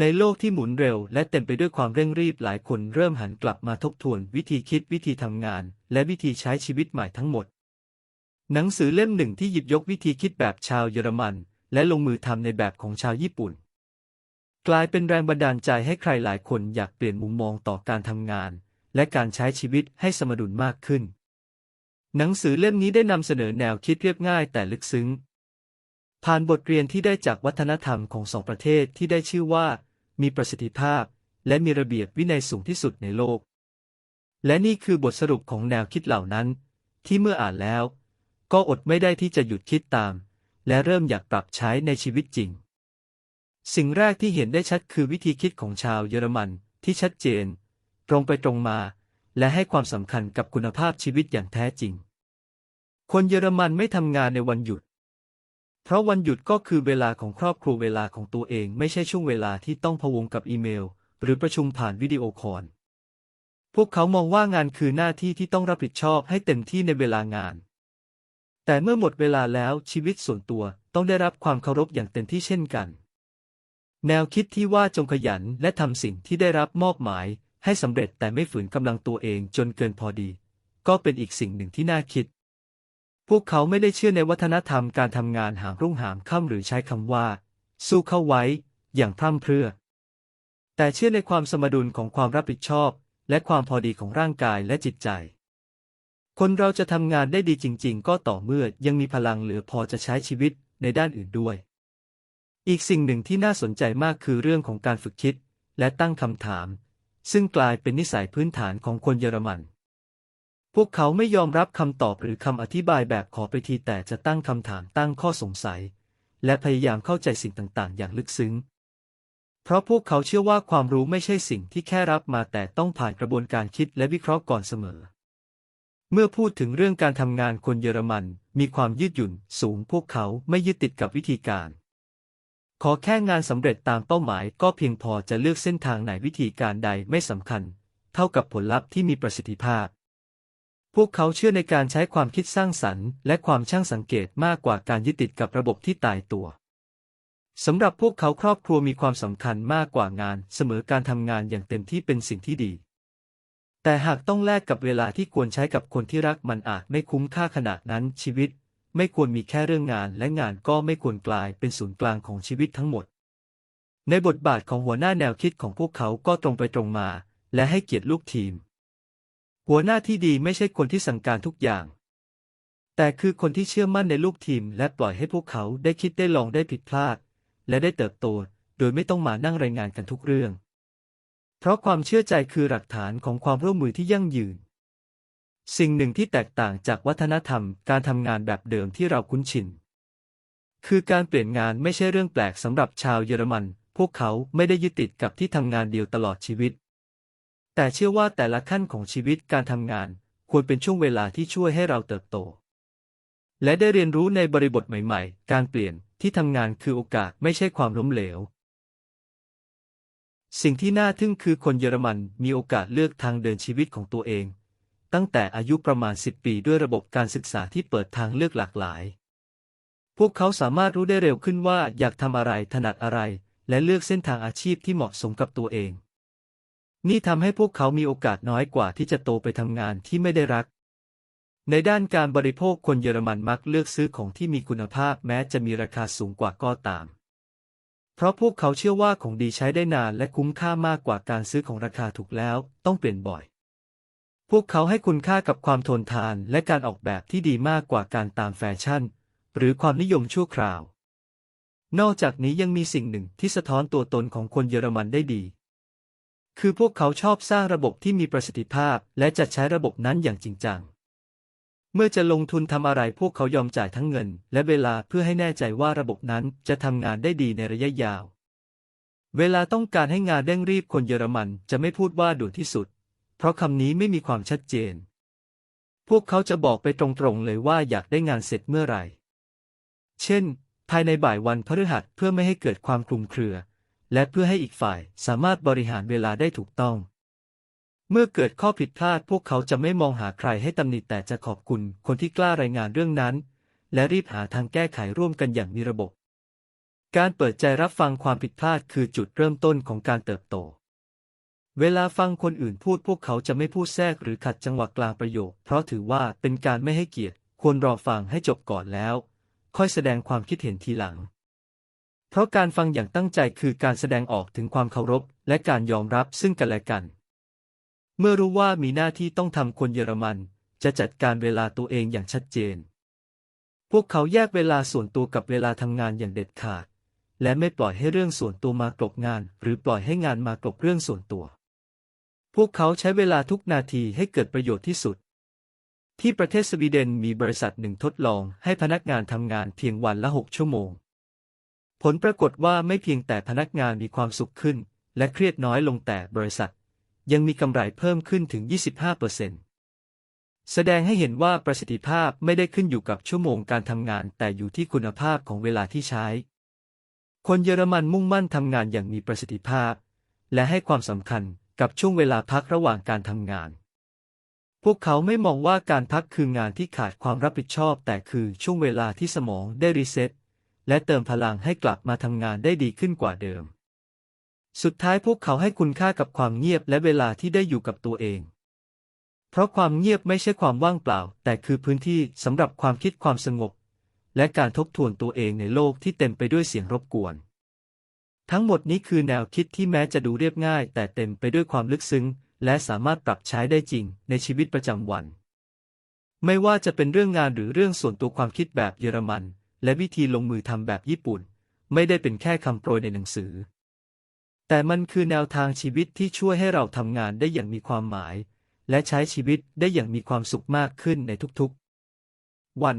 ในโลกที่หมุนเร็วและเต็มไปด้วยความเร่งรีบหลายคนเริ่มหันกลับมาทบทวนวิธีคิดวิธีทำงาน และวิธีใช้ชีวิตใหม่ทั้งหมด หนังสือเล่มหนึ่งที่หยิบยกวิธีคิดแบบชาวเยอรมัน และลงมือทำในแบบของชาวญี่ปุ่น กลายเป็นแรงบันดาลใจให้ใครหลายคนอยากเปลี่ยนมุมมองต่อการทำงาน และการใช้ชีวิตให้สมดุลมากขึ้น หนังสือเล่มนี้ได้นำเสนอแนวคิดเรียบง่ายแต่ลึกซึ้ง ผ่านบทเรียนที่ได้จากวัฒนธรรมของสองประเทศที่ได้ชื่อว่า มีประสิทธิภาพ และมีระเบียบวินัยสูงที่สุดในโลก และนี่คือบทสรุปของแนวคิดเหล่านั้น ที่เมื่ออ่านแล้ว ก็อดไม่ได้ที่จะหยุดคิดตาม และเริ่มอยากปรับใช้ในชีวิตจริง สิ่งแรกที่เห็นได้ชัดคือวิธีคิดของชาวเยอรมันที่ชัดเจน ตรงไปตรงมา และให้ความสำคัญกับคุณภาพชีวิตอย่างแท้จริง คนเยอรมันไม่ทำงานในวันหยุด เพราะวันหยุดก็คือเวลาของครอบครัวเวลาของตัวเองไม่ใช่ช่วงเวลาที่ต้องพะวงกับอีเมล หรือประชุมผ่านวิดีโอคอลพวกเขามองว่างานคือหน้าที่ที่ต้องรับผิดชอบให้เต็มที่ในเวลางาน แต่เมื่อหมดเวลาแล้วชีวิตส่วนตัวต้องได้รับความเคารพอย่างเต็มที่เช่นกัน แนวคิดที่ว่าจงขยันและทำสิ่งที่ได้รับมอบหมาย ให้สำเร็จแต่ไม่ฝืนกำลังตัวเองจนเกินพอดี ก็เป็นอีกสิ่งหนึ่งที่น่าคิด พวกเขาไม่ได้เชื่อในวัฒนธรรมการทำงานหามรุ่งหามค่ำหรือใช้คำว่า สู้เข้าไว้ อย่างพร่ำเพรื่อ แต่เชื่อในความสมดุลของความรับผิดชอบ และความพอดีของร่างกายและจิตใจ คนเราจะทำงานได้ดีจริง ๆ ก็ต่อเมื่อยังมีพลังเหลือพอจะใช้ชีวิตในด้านอื่นด้วย อีกสิ่งหนึ่งที่น่าสนใจมากคือเรื่องของการฝึกคิด และตั้งคำถาม ซึ่งกลายเป็นนิสัยพื้นฐานของคนเยอรมัน พวกเขาไม่ยอมรับคำตอบหรือคำอธิบายแบบขอไปทีแต่จะตั้งคำถามตั้งข้อสงสัย และพยายามเข้าใจสิ่งต่างๆ อย่างลึกซึ้ง เพราะพวกเขาเชื่อว่าความรู้ไม่ใช่สิ่งที่แค่รับมาแต่ต้องผ่านกระบวนการคิดและวิเคราะห์ก่อนเสมอ เมื่อพูดถึงเรื่องการทำงานคนเยอรมันมีความยืดหยุ่นสูงพวกเขาไม่ยึดติดกับวิธีการ ขอแค่งานสำเร็จตามเป้าหมายก็เพียงพอจะเลือกเส้นทางไหนวิธีการใดไม่สำคัญ เท่ากับผลลัพธ์ที่มีประสิทธิภาพ พวกเขาเชื่อในการใช้ความคิดสร้างสรรค์ และความช่างสังเกตมากกว่าการยึดติดกับระบบที่ตายตัวสำหรับพวกเขาครอบครัวมีความสำคัญมากกว่างานเสมอการทำงานอย่างเต็มที่เป็นสิ่งที่ดี แต่หากต้องแลกกับเวลาที่ควรใช้กับคนที่รักมันอาจไม่คุ้มค่าขนาดนั้นชีวิต ไม่ควรมีแค่เรื่องงาน และงานก็ไม่ควรกลายเป็นศูนย์กลางของชีวิตทั้งหมด ในบทบาทของหัวหน้าแนวคิดของพวกเขาก็ตรงไปตรงมา และให้เกียรติลูกทีม หัวหน้าที่ดีไม่ใช่คนที่สั่งการทุกอย่าง แต่คือคนที่เชื่อมั่นในลูกทีม และปล่อยให้พวกเขาได้คิดได้ลองได้ผิดพลาด และได้เติบโต โดยไม่ต้องมานั่งรายงานกันทุกเรื่อง เพราะความเชื่อใจคือหลักฐานของความร่วมมือที่ยั่งยืน สิ่งหนึ่งที่แตกต่างจากวัฒนธรรมการทำงานแบบเดิมที่เราคุ้นชิน คือการเปลี่ยนงานไม่ใช่เรื่องแปลกสำหรับชาวเยอรมัน พวกเขาไม่ได้ยึดติดกับที่ทำงานเดียวตลอดชีวิต แต่เชื่อว่าแต่ละขั้นของชีวิตการทำงาน ควรเป็นช่วงเวลาที่ช่วยให้เราเติบโต และได้เรียนรู้ในบริบทใหม่ๆ การเปลี่ยนที่ทำงานคือโอกาสไม่ใช่ความล้มเหลว สิ่งที่น่าทึ่งคือคนเยอรมันมีโอกาสเลือกทางเดินชีวิตของตัวเอง ตั้งแต่อายุประมาณ 10 ปีด้วยระบบการศึกษาที่เปิดทางเลือกหลากหลาย พวกเขาสามารถรู้ได้เร็วขึ้นว่าอยากทำอะไรถนัดอะไร และเลือกเส้นทางอาชีพที่เหมาะสมกับตัวเอง นี่ทำให้พวกเขามีโอกาสน้อยกว่าที่จะโตไปทำงานที่ไม่ได้รัก ในด้านการบริโภคคนเยอรมันมักเลือกซื้อของที่มีคุณภาพแม้จะมีราคาสูงกว่าก็ตาม เพราะพวกเขาเชื่อว่าของดีใช้ได้นานและคุ้มค่ามากกว่าการซื้อของราคาถูกแล้วต้องเปลี่ยนบ่อย พวกเขาให้คุณค่ากับความทนทานและการออกแบบที่ดีมากกว่าการตามแฟชั่น หรือความนิยมชั่วคราวนอกจากนี้ยังมีสิ่งหนึ่งที่สะท้อนตัวตนของคนเยอรมันได้ดี คือพวกเขาชอบสร้างระบบที่มีประสิทธิภาพ และจะใช้ระบบนั้นอย่างจริงจัง เมื่อจะลงทุนทำอะไรพวกเขายอมจ่ายทั้งเงิน และเวลาเพื่อให้แน่ใจว่าระบบนั้นจะทำงานได้ดีในระยะยาว เวลาต้องการให้งานเร่งรีบคนเยอรมันจะไม่พูดว่าด่วนที่สุด เพราะคำนี้ไม่มีความชัดเจน พวกเขาจะบอกไปตรงๆเลยว่าอยากได้งานเสร็จเมื่อไหร่ เช่น ภายในบ่ายวันพฤหัสเพื่อไม่ให้เกิดความคลุมเครือ และเพื่อให้อีกฝ่ายสามารถบริหารเวลาได้ถูกต้อง เมื่อเกิดข้อผิดพลาดพวกเขาจะไม่มองหาใครให้ตำหนิแต่จะขอบคุณคนที่กล้ารายงานเรื่องนั้น และรีบหาทางแก้ไขร่วมกันอย่างมีระบบ การเปิดใจรับฟังความผิดพลาดคือจุดเริ่มต้นของการเติบโต เวลาฟังคนอื่นพูดพวกเขาจะไม่พูดแทรกหรือขัดจังหวะกลางประโยค เพราะถือว่าเป็นการไม่ให้เกียรติ ควรรอฟังให้จบก่อนแล้ว ค่อยแสดงความคิดเห็นทีหลัง เพราะการฟังอย่างตั้งใจคือการแสดงออกถึงความเคารพ และการยอมรับซึ่งกันและกัน เมื่อรู้ว่ามีหน้าที่ต้องทำคนเยอรมัน จะจัดการเวลาตัวเองอย่างชัดเจน พวกเขาแยกเวลาส่วนตัวกับเวลาทำงานอย่างเด็ดขาด และไม่ปล่อยให้เรื่องส่วนตัวมากลบงาน หรือปล่อยให้งานมากลบเรื่องส่วนตัว พวกเขาใช้เวลาทุกนาทีให้เกิดประโยชน์ที่สุดที่ประเทศสวีเดนมีบริษัทหนึ่งทดลองให้พนักงานทำงานเพียงวันละ 6 ชั่วโมง ผลปรากฏว่าไม่เพียงแต่พนักงานมีความสุขขึ้น และเครียดน้อยลงแต่บริษัท ยังมีกำไรเพิ่มขึ้นถึง 25%แสดงให้เห็นว่าประสิทธิภาพไม่ได้ขึ้นอยู่กับชั่วโมงการทำงาน แต่อยู่ที่คุณภาพของเวลาที่ใช้ คนเยอรมันมุ่งมั่นทำงานอย่างมีประสิทธิภาพ และให้ความสำคัญกับช่วงเวลาพักระหว่างการทำงาน พวกเขาไม่มองว่าการพักคืองานที่ขาดความรับผิดชอบ แต่คือช่วงเวลาที่สมองได้รีเซ็ต และเติมพลังให้กลับมาทำงานได้ดีขึ้นกว่าเดิม สุดท้ายพวกเขาให้คุณค่ากับความเงียบและเวลาที่ได้อยู่กับตัวเอง เพราะความเงียบไม่ใช่ความว่างเปล่า แต่คือพื้นที่สำหรับความคิดความสงบ และการทบทวนตัวเองในโลกที่เต็มไปด้วยเสียงรบกวน ทั้งหมดนี้คือแนวคิดที่แม้จะดูเรียบง่าย แต่เต็มไปด้วยความลึกซึ้ง และสามารถปรับใช้ได้จริงในชีวิตประจำวัน ไม่ว่าจะเป็นเรื่องงานหรือเรื่องส่วนตัวความคิดแบบเยอรมัน และวิธีลงมือทำแบบญี่ปุ่น ไม่ได้เป็นแค่คำโปรยในหนังสือ แต่มันคือแนวทางชีวิตที่ช่วยให้เราทำงานได้อย่างมีความหมาย และใช้ชีวิตได้อย่างมีความสุขมากขึ้นในทุกๆ วัน